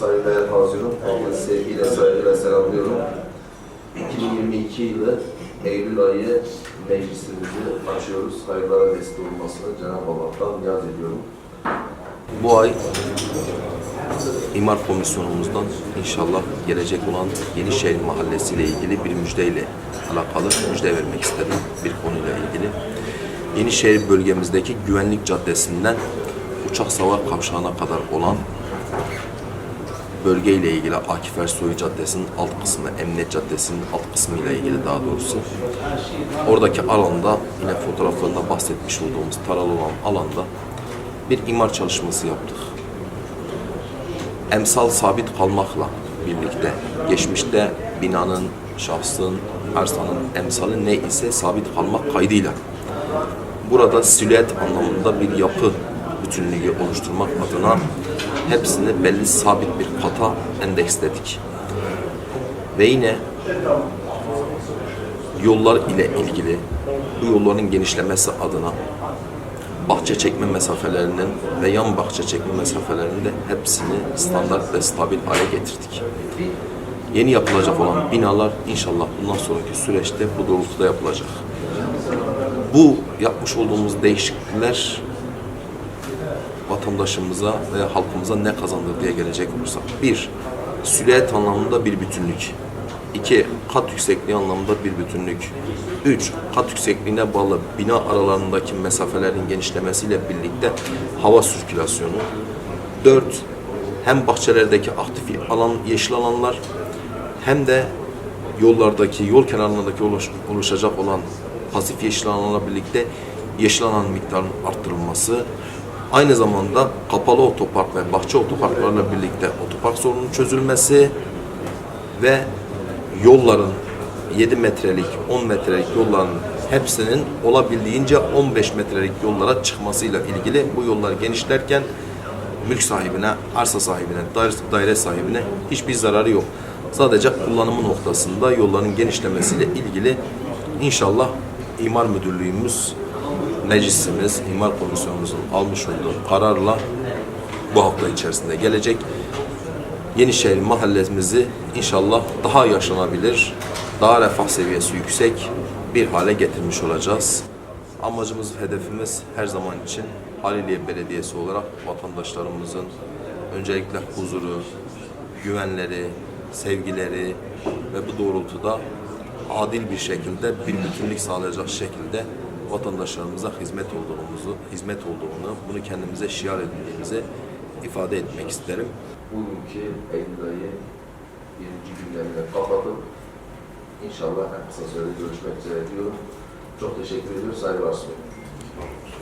Sayın Değer Tansiyon, herkese sevgiyle, saygıyla selamlıyorum. 2022 yılı Eylül ayı meclisimizi açıyoruz. Hayırlara vesile olmasını Cenab-ı Allah'tan niyaz ediyorum. Bu ay İmar Komisyonumuzdan inşallah gelecek olan Yenişehir Mahallesi ile ilgili bir müjdeyle alakalı müjde vermek istedim bir konuyla ilgili. Yenişehir bölgemizdeki Güvenlik Caddesi'nden Uçak Savar Kavşağı'na kadar olan bölgeyle ilgili Akif Ersoy Caddesi'nin alt kısmı, Emniyet Caddesi'nin alt kısmı ile ilgili daha doğrusu. Oradaki alanda yine fotoğraflarında bahsetmiş olduğumuz taralı olan alanda bir imar çalışması yaptık. Emsal sabit kalmakla birlikte geçmişte binanın, şahsın, arsanın emsali ne ise sabit kalmak kaydıyla burada silüet anlamında bir yapı bütünlüğü oluşturmak adına hepsini belli sabit bir kata endeksledik. Ve yine yollar ile ilgili bu yolların genişlemesi adına bahçe çekme mesafelerinin ve yan bahçe çekme mesafelerinin de hepsini standart ve stabil hale getirdik. Yeni yapılacak olan binalar inşallah bundan sonraki süreçte bu doğrultuda yapılacak. Bu yapmış olduğumuz değişiklikler vatandaşımıza ve halkımıza ne kazandır diye gelecek olursak. Bir, silüet anlamında bir bütünlük. İki, kat yüksekliği anlamında bir bütünlük. Üç, kat yüksekliğine bağlı bina aralarındaki mesafelerin genişlemesiyle birlikte hava sirkülasyonu. Dört, hem bahçelerdeki aktif alan, yeşil alanlar hem de yollardaki, yol kenarlarındaki oluş- oluşacak olan pasif yeşil alanlarla birlikte yeşil alan miktarının arttırılması, aynı zamanda kapalı otopark ve bahçe otoparklarla birlikte otopark sorunun çözülmesi ve yolların 7 metrelik, 10 metrelik yolların hepsinin olabildiğince 15 metrelik yollara çıkmasıyla ilgili bu yollar genişlerken mülk sahibine, arsa sahibine, daire sahibine hiçbir zararı yok. Sadece kullanımı noktasında yolların genişlemesiyle ilgili inşallah İmar Müdürlüğümüz, meclisimiz, İmar Komisyonumuzun almış olduğu kararla bu hafta içerisinde gelecek. Yenişehir mahallemizi inşallah daha yaşanabilir, daha refah seviyesi yüksek bir hale getirmiş olacağız. Amacımız, hedefimiz her zaman için Haliliye Belediyesi olarak vatandaşlarımızın öncelikle huzuru, güvenleri, sevgileri ve bu doğrultuda adil bir şekilde bir bütünlük sağlayacak şekilde vatandaşlarımıza hizmet olduğumuzu, hizmet olduğunu, bunu kendimize şiar edindiğimizi ifade etmek isterim. Bugünkü Eylül ayı birinci günlerini kapatıp inşallah en kısa sürede görüşmek üzere diyorum. Çok teşekkür ediyoruz. Saygılar sunuyorum.